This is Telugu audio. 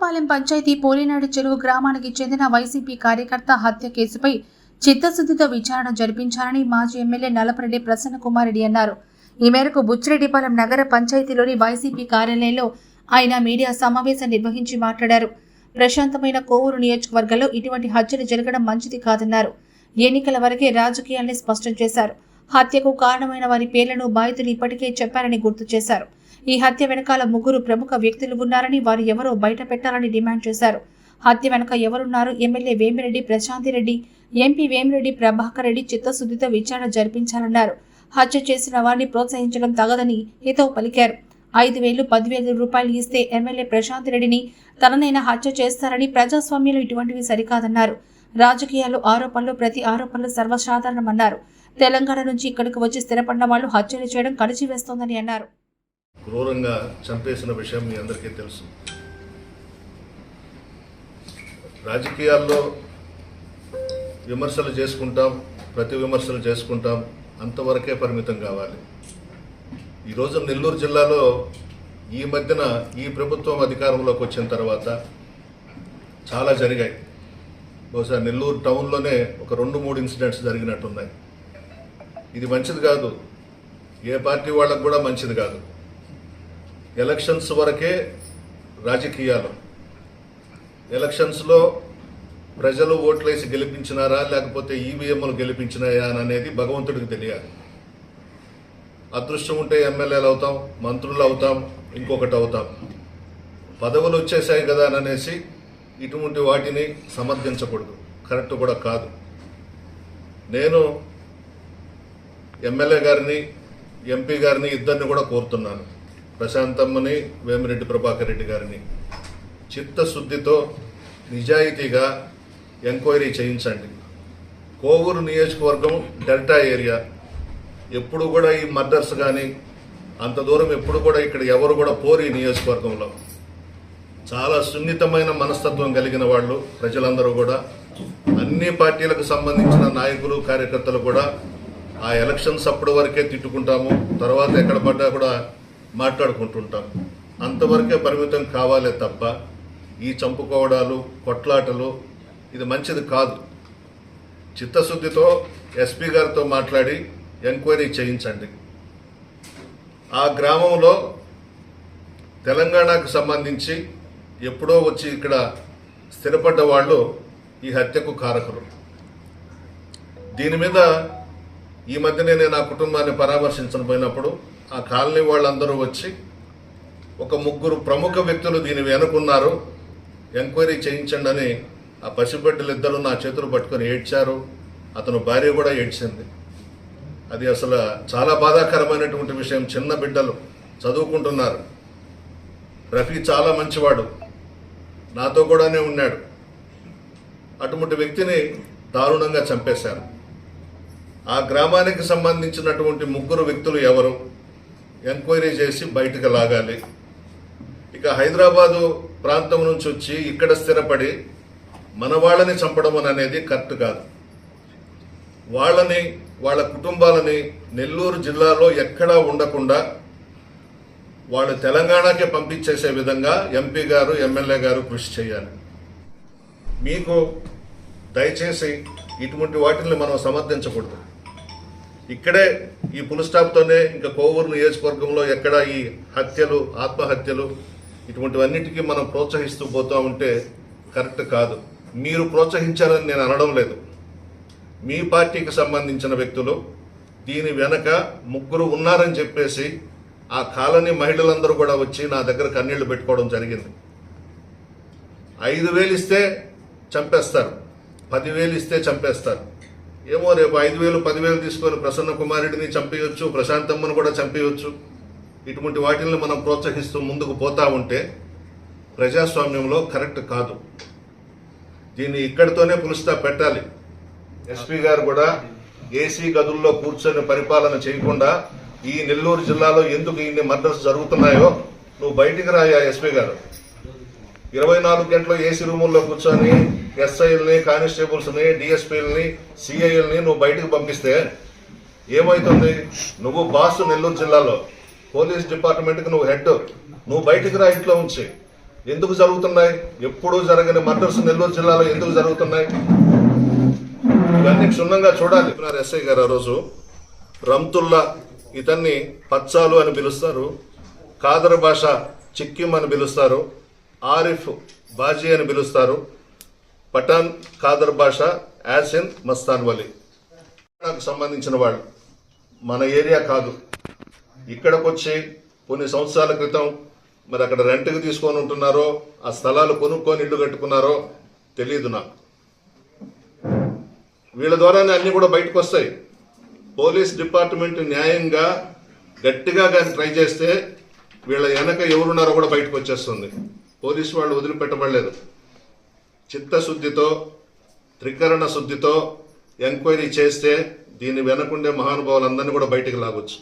రావులపాలెం పంచాయతీ పోలినాడు చెరువు గ్రామానికి చెందిన వైసీపీ కార్యకర్త హత్య కేసుపై చిత్తశుద్ధితో విచారణ జరిపించాలని మాజీ ఎమ్మెల్యే నలపరెడ్డి ప్రసన్న అన్నారు. ఈ మేరకు బుచ్చిరెడ్డిపాలెం నగర పంచాయతీలోని వైసీపీ కార్యాలయంలో ఆయన మీడియా సమావేశం నిర్వహించి మాట్లాడారు. ప్రశాంతమైన కోవూరు నియోజకవర్గంలో ఇటువంటి హత్యలు జరగడం మంచిది కాదన్నారు. ఎన్నికల వరకే రాజకీయాల్ని స్పష్టం చేశారు. హత్యకు కారణమైన వారి పేర్లను బాధితులు ఇప్పటికే చెప్పారని గుర్తు చేశారు. ఈ హత్య వెనకాల ముగ్గురు ప్రముఖ వ్యక్తులు ఉన్నారని వారు ఎవరో బయట పెట్టాలని డిమాండ్ చేశారు. హత్య వెనక ఎవరున్నారు? ఎమ్మెల్యే వేమిరెడ్డి ప్రశాంతిరెడ్డి ఎంపీ వేమిరెడ్డి ప్రభాకర్ రెడ్డి చిత్తశుద్ధితో విచారణ జరిపించాలన్నారు. హత్య చేసిన వారిని ప్రోత్సహించడం తగదని హితవు పలికారు. ఐదు వేలు పదివేల రూపాయలు ఇస్తే ఎమ్మెల్యే ప్రశాంత్ రెడ్డిని తననైనా హత్య చేస్తారని ప్రజాస్వామ్యంలో ఇటువంటివి సరికాదన్నారు. రాజకీయాలు ఆరోపణలు ప్రతి ఆరోపణలు సర్వసాధారణమన్నారు. తెలంగాణ నుంచి ఇక్కడికి వచ్చి స్థిరపడిన వాళ్ళు హత్యలు చేయడం కలిసివేస్తోందని అన్నారు. క్రూరంగా చంపేసిన విషయం మీ అందరికీ తెలుసు. రాజకీయాల్లో విమర్శలు చేసుకుంటాం ప్రతి విమర్శలు చేసుకుంటాం అంతవరకే పరిమితం కావాలి. ఈరోజు నెల్లూరు జిల్లాలో ఈ మధ్యన ఈ ప్రభుత్వం అధికారంలోకి వచ్చిన తర్వాత చాలా జరిగాయి. బహుశా నెల్లూరు టౌన్లోనే ఒక రెండు మూడు ఇన్సిడెంట్స్ జరిగినట్టున్నాయి. ఇది మంచిది కాదు. ఏ పార్టీ వాళ్ళకు కూడా మంచిది కాదు. ఎలక్షన్స్ వరకే రాజకీయాలు. ఎలక్షన్స్లో ప్రజలు ఓట్లేసి గెలిపించినారా లేకపోతే ఈవీఎంలు గెలిపించినాయా అని అనేది భగవంతుడికి తెలియాలి. అదృష్టం ఉంటే ఎమ్మెల్యేలు అవుతాం మంత్రులు అవుతాం ఇంకొకటి అవుతాం. పదవులు వచ్చేసాయి కదా అని అనేసి ఇటువంటి వాటిని సమర్థించకూడదు. కరెక్ట్ కూడా కాదు. నేను ఎమ్మెల్యే గారిని ఎంపీ గారిని ఇద్దరిని కూడా కోరుతున్నాను. ప్రశాంతమ్మని వేమిరెడ్డి ప్రభాకర్ రెడ్డి గారిని చిత్తశుద్ధితో నిజాయితీగా ఎంక్వైరీ చేయించండి. కోవూరు నియోజకవర్గం డెల్టా ఏరియా. ఎప్పుడు కూడా ఈ మర్డర్స్ కానీ అంత దూరం ఎప్పుడు కూడా ఇక్కడ ఎవరు కూడా పోరు ఈ నియోజకవర్గంలో. చాలా సున్నితమైన మనస్తత్వం కలిగిన వాళ్ళు ప్రజలందరూ కూడా. అన్ని పార్టీలకు సంబంధించిన నాయకులు కార్యకర్తలు కూడా ఆ ఎలక్షన్స్ అప్పటి వరకే తిట్టుకుంటాము. తర్వాత ఎక్కడ పడ్డా కూడా మాట్లాడుకుంటుంటాం. అంతవరకే పరిమితం కావాలే తప్ప ఈ చంపుకోవడాలు కొట్లాటలు ఇది మంచిది కాదు. చిత్తశుద్ధితో ఎస్పీ గారితో మాట్లాడి ఎంక్వైరీ చేయించండి. ఆ గ్రామంలో తెలంగాణకు సంబంధించి ఎప్పుడో వచ్చి ఇక్కడ స్థిరపడ్డ వాళ్ళు ఈ హత్యకు కారకులు. దీని మీద ఈ మధ్యనే నేను నా కుటుంబాన్ని పరామర్శించకపోయినప్పుడు ఆ కాలనీ వాళ్ళందరూ వచ్చి ఒక ముగ్గురు ప్రముఖ వ్యక్తులు దీని వెనుకున్నారు. ఎంక్వైరీ చేయించండి అని ఆ పసిబిడ్డలు ఇద్దరు నా చేతులు పట్టుకొని ఏడ్చారు. అతను భార్య కూడా ఏడ్చింది. అది అసలు చాలా బాధాకరమైనటువంటి విషయం. చిన్న బిడ్డలు చదువుకుంటున్నారు. రఫీ చాలా మంచివాడు. నాతో కూడానే ఉన్నాడు. అటువంటి వ్యక్తిని దారుణంగా చంపేశారు. ఆ గ్రామానికి సంబంధించినటువంటి ముగ్గురు వ్యక్తులు ఎవరు? ఎంక్వైరీ చేసి బయటకు లాగాలి. ఇక హైదరాబాదు ప్రాంతం నుంచి వచ్చి ఇక్కడ స్థిరపడి మన వాళ్ళని చంపడం అనేది కరెక్ట్ కాదు. వాళ్ళని వాళ్ళ కుటుంబాలని నెల్లూరు జిల్లాలో ఎక్కడా ఉండకుండా వాళ్ళు తెలంగాణకే పంపించేసే విధంగా ఎంపీ గారు ఎమ్మెల్యే గారు కృషి చేయాలి. మీకు దయచేసి ఇటువంటి వాటిని మనం సమర్థించకూడదు. ఇక్కడే ఈ పుల్ స్టాప్తోనే ఇంకా కోవూరు నియోజకవర్గంలో ఎక్కడ ఈ హత్యలు ఆత్మహత్యలు ఇటువంటివన్నిటికీ మనం ప్రోత్సహిస్తూ పోతూ ఉంటే కరెక్ట్ కాదు. మీరు ప్రోత్సహించారని నేను అనడం లేదు. మీ పార్టీకి సంబంధించిన వ్యక్తులు దీని వెనక ముగ్గురు ఉన్నారని చెప్పేసి ఆ కాలనీ మహిళలందరూ కూడా వచ్చి నా దగ్గర కన్నీళ్ళు పెట్టుకోవడం జరిగింది. ఐదు వేలు ఇస్తే చంపేస్తారు. పదివేలు ఇస్తే చంపేస్తారు. ఏమో రేపు ఐదు వేలు పదివేలు తీసుకొని ప్రసన్న కుమారుడిని చంపేయొచ్చు ప్రశాంతమ్మను కూడా చంపేయొచ్చు. ఇటువంటి వాటిని మనం ప్రోత్సహిస్తూ ముందుకు పోతా ఉంటే ప్రజాస్వామ్యంలో కరెక్ట్ కాదు. దీన్ని ఇక్కడితోనే పులుస్తా పెట్టాలి. ఎస్పీ గారు కూడా ఏసీ గదుల్లో కూర్చొని పరిపాలన చేయకుండా ఈ నెల్లూరు జిల్లాలో ఎందుకు ఇన్ని మర్డర్స్ జరుగుతున్నాయో నువ్వు బయటికి రాయా ఎస్పీ గారు. ఇరవై నాలుగు గంటలు ఏసీ రూముల్లో కూర్చొని ఎస్ఐల్ని కానిస్టేబుల్స్ని డిఎస్పీలని సిఐఎల్ని నువ్వు బయటకు పంపిస్తే ఏమవుతుంది నువ్వు బాస్ నెల్లూరు జిల్లాలో. పోలీస్ డిపార్ట్మెంట్కి నువ్వు హెడ్. నువ్వు బయటికి రా ఇంట్లో ఉంచి. ఎందుకు జరుగుతున్నాయి? ఎప్పుడూ జరగని మర్డర్స్ నెల్లూరు జిల్లాలో ఎందుకు జరుగుతున్నాయి? ఇవన్నీ క్షుణ్ణంగా చూడాలి. ఎస్ఐ గారు ఆ రోజు రంతుల్లా ఇతన్ని పచ్చాలు అని పిలుస్తారు కాదర్ భాష చిక్కిం అని పిలుస్తారు ఆరిఫ్ బాజీ అని పిలుస్తారు. పఠాన్ ఖాదర్ భాష యాసిన్ మస్తాన్ వలి. నాకు సంబంధించిన వాళ్ళు. మన ఏరియా కాదు. ఇక్కడికి వచ్చి కొన్ని సంవత్సరాల క్రితం మరి అక్కడ రెంట్కి తీసుకొని ఉంటున్నారో ఆ స్థలాలు కొనుక్కొని ఇల్లు కట్టుకున్నారో తెలియదు నాకు. వీళ్ళ ద్వారానే అన్ని కూడా బయటకు వస్తాయి పోలీస్ డిపార్ట్మెంట్ న్యాయంగా గట్టిగా కానీ ట్రై చేస్తే వీళ్ళ వెనక ఎవరున్నారో కూడా బయటకు వచ్చేస్తుంది పోలీసు వాళ్ళు వదిలిపెట్టబడలేదు. చిత్తశుద్ధితో త్రికరణ శుద్ధితో ఎంక్వైరీ చేస్తే దీన్ని వెనకుండే మహానుభావులందరినీ కూడా బయటికి లాగొచ్చు.